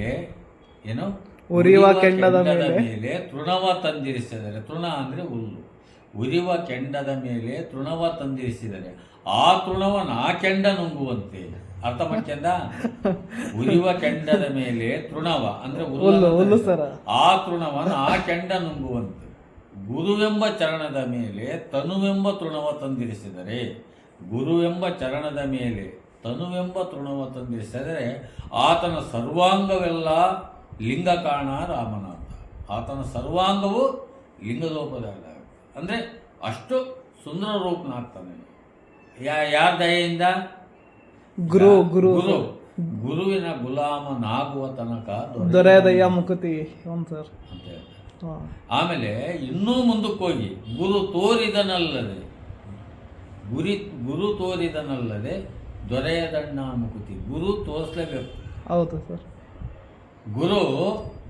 ಮೇಲೆ ಏನು ಉರಿಯುವ ಕೆಂಡದ ಮೇಲೆ ತೃಣವ ತಂದಿರಿಸಿದರೆ ತೃಣ ಅಂದ್ರೆ ಹುಲ್ಲು. ಉರಿವ ಕೆಂಡದ ಮೇಲೆ ತೃಣವ ತಂದಿರಿಸಿದರೆ ಆ ತೃಣವನ್ನು ಆ ಕೆಂಡ ನುಂಗುವಂತೆ. ಅರ್ಥ ಮಾಡ್ಕೊಂಡ? ಉರಿವ ಕೆಂಡದ ಮೇಲೆ ತೃಣವ ಅಂದ್ರೆ ಆ ತೃಣವನ್ನು ಆ ಕೆಂಡ ನುಂಗುವಂತೆ. ಗುರುವೆಂಬ ಚರಣದ ಮೇಲೆ ತನುವೆಂಬ ತೃಣವ ತಂದಿರಿಸಿದರೆ ಗುರುವೆಂಬ ಚರಣದ ಮೇಲೆ ತನುವೆಂಬ ತೃಣವ ತಂದಿಸಿದರೆ ಆತನ ಸರ್ವಾಂಗವೆಲ್ಲ ಲಿಂಗ ಕಾರಣ ರಾಮನಾಥ. ಆತನ ಸರ್ವಾಂಗವು ಲಿಂಗದೋಪದಾಗ ಅಂದರೆ ಅಷ್ಟು ಸುಂದರ ರೂಪನಾಗ್ತಾನೆ. ಯಾ ಯಾರ ದಯೆಯಿಂದ? ಗುರು ಗುರು. ಗುರು. ಗುರುವಿನ ಗುಲಾಮನಾಗುವ ತನಕ ದೊರೆ ದೊರೆಯದಯ್ಯ ಮುಕುತಿ ಸರ್. ಅಂತ ಆಮೇಲೆ ಇನ್ನೂ ಮುಂದಕ್ಕೆ ಹೋಗಿ ಗುರು ತೋರಿದನಲ್ಲದೆ ಗುರಿ ಗುರು ತೋರಿದನಲ್ಲದೆ ದೊರೆಯದಣ್ಣ ಮುಕುತಿ. ಗುರು ತೋರಿಸ್ಲೇಬೇಕು. ಹೌದು ಸರ್. ಗುರು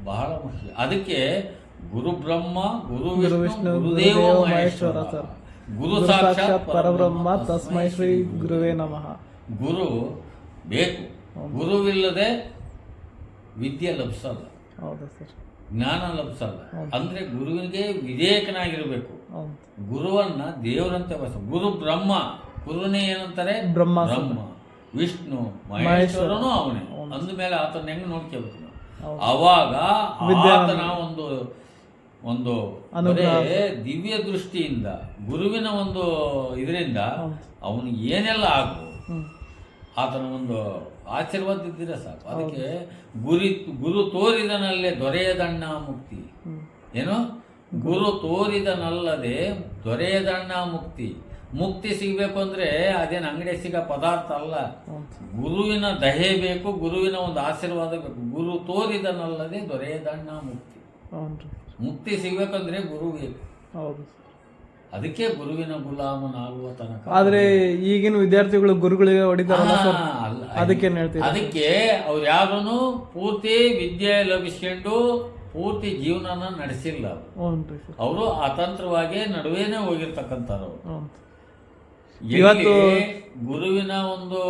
ಬಹಳ ಮುಖ್ಯ. ಅದಕ್ಕೆ ಗುರು ಬ್ರಹ್ಮ ಗುರು ವಿಷ್ಣು ಗುರುದೇವ ಮಹೇಶ್ವರ ಸರ್. ಗುರು ಸಾಕ್ಷಾತ್ ಪರಬ್ರಹ್ಮ ತಸ್ಮೈ ಶ್ರೀ ಗುರುವೇ ನಮಃ. ಗುರು ಬೇಕು. ಗುರುವಿಲ್ಲದೆ ವಿದ್ಯೆ ಲಭಿಸಲ್ಲ. ಹೌದು ಸರ್. ಜ್ಞಾನ ಲಭಿಸಲ್ಲ. ಅಂದ್ರೆ ಗುರುವಿಗೆ ವಿಧೇಯಕನಾಗಿರಬೇಕು ಗುರುವನ್ನ ದೇವರಂತೆ ಬಸ ಗುರು ಬ್ರಹ್ಮ. ಗುರುನೇ ಏನಂತಾರೆ? ಬ್ರಹ್ಮ. ಬ್ರಹ್ಮ ವಿಷ್ಣು ಮಹೇಶ್ವರನು ಅವನೇ. ಅಂದಮೇಲೆ ಆತನ ಹೆಂಗ್ ನೋಡ್ಕೋಬೇಕು ನಾವು? ಅವಾಗ ಆತನ ಒಂದು ಒಂದು ದಿವ್ಯ ದೃಷ್ಟಿಯಿಂದ ಗುರುವಿನ ಒಂದು ಇದರಿಂದ ಅವನು ಏನೆಲ್ಲ ಹ್ಞೂ ಆತನ ಒಂದು ಆಶೀರ್ವಾದ ಇದ್ದೀರ ಸಾಕು. ಅದಕ್ಕೆ ಗುರಿ ಗುರು ತೋರಿದನಲ್ಲೇ ದೊರೆಯದಣ್ಣ ಮುಕ್ತಿ. ಏನು? ಗುರು ತೋರಿದನಲ್ಲದೆ ದೊರೆಯದಣ್ಣ ಮುಕ್ತಿ. ಮುಕ್ತಿ ಸಿಗಬೇಕು ಅಂದ್ರೆ ಅದೇನು ಅಂಗಡಿ ಸಿಗೋ ಪದಾರ್ಥ ಅಲ್ಲ. ಗುರುವಿನ ದಹೆ ಬೇಕು ಗುರುವಿನ ಒಂದು ಆಶೀರ್ವಾದ ಬೇಕು. ಗುರು ತೋರಿದನಲ್ಲದೆ ದೊರೆಯದಣ್ಣ ಮುಕ್ತಿ. ಮುಕ್ತಿ ಸಿಗಬೇಕಂದ್ರೆ ಗುರು ಬೇಕು. ಅದಕ್ಕೆ ಗುರುವಿನ ಗುಲಾಮನಾಗುವ ತನಕ. ಆದ್ರೆ ಈಗಿನ ವಿದ್ಯಾರ್ಥಿಗಳು ಗುರುಗಳಿಗೆ ಹೊಡಿತಾರಲ್ಲ ಹೇಳ್ತೀರಿ? ಅದಕ್ಕೆ ಅವ್ರು ಯಾರನ್ನು ಪೂರ್ತಿ ವಿದ್ಯೆ ಲಭಿಸ್ಕೊಂಡು ಪೂರ್ತಿ ಜೀವನನ ನಡೆಸಿಲ್ಲ. ಅವರು ಅತಂತ್ರವಾಗಿ ನಡುವೆನೇ ಹೋಗಿರ್ತಕ್ಕಂಥವ್ರು. ಎಲ್ಲಿ ಗುರುವಿನ ಒಂದು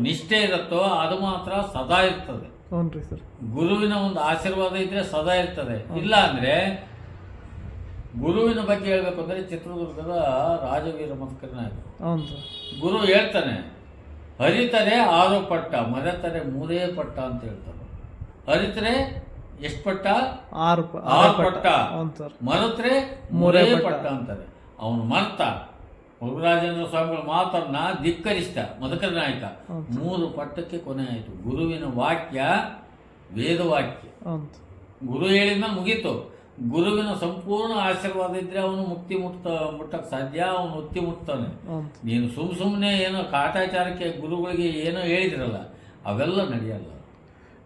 ನಿಷ್ಠೆ ಇರುತ್ತೋ ಅದು ಮಾತ್ರ ಸದಾ ಇರ್ತದೆ. ಹ್ಞೂ ಸರ್. ಗುರುವಿನ ಒಂದು ಆಶೀರ್ವಾದ ಇದ್ರೆ ಸದಾ ಇರ್ತದೆ. ಇಲ್ಲ ಅಂದ್ರೆ ಗುರುವಿನ ಬಗ್ಗೆ ಹೇಳ್ಬೇಕು ಅಂದ್ರೆ ಚಿತ್ರದುರ್ಗದ ರಾಜವೀರ ಮತ್ಕರನಾಯಕ ಸರ್. ಗುರು ಹೇಳ್ತಾನೆ ಹರಿತರೆ ಆರು ಪಟ್ಟ ಮರೆತರೆ ಮೂರೇ ಪಟ್ಟ ಅಂತ ಹೇಳ್ತಾರೆ ಹರಿತರೆ ಎಷ್ಟು ಪಟ್ಟ? ಆರು ಆರು ಪಟ್ಟ. ಮರೆತರೆ ಮೂರೇ ಪಟ್ಟ ಅಂತಾರೆ. ಅವನು ಮರ್ತ. ಮುರುಘರಾಜೇಂದ್ರ ಸ್ವಾಮಿಗಳು ಮಾತನ್ನ ಧಿಕ್ಕರಿಸಿದ ಮದಕರ ನಾಯಕ. ಮೂರು ಪಟ್ಟಕ್ಕೆ ಕೊನೆ ಆಯಿತು. ಗುರುವಿನ ವಾಕ್ಯ ವೇದವಾಕ್ಯ. ಗುರು ಹೇಳಿದ ಮುಗೀತು. ಗುರುವಿನ ಸಂಪೂರ್ಣ ಆಶೀರ್ವಾದ ಇದ್ರೆ ಅವನು ಮುಕ್ತಿ ಮುಟ್ಟ ಮುಟ್ಟಕ್ಕೆ ಸಾಧ್ಯ? ಅವನು ಮುಕ್ತಿ ಮುಟ್ತಾನೆ. ನೀನು ಸುಮ್ ಸುಮ್ಮನೆ ಏನೋ ಕಾಟಾಚಾರಕ್ಕೆ ಗುರುಗಳಿಗೆ ಏನೋ ಹೇಳಿದ್ರಲ್ಲ ಅವೆಲ್ಲ ನಡೆಯಲ್ಲ.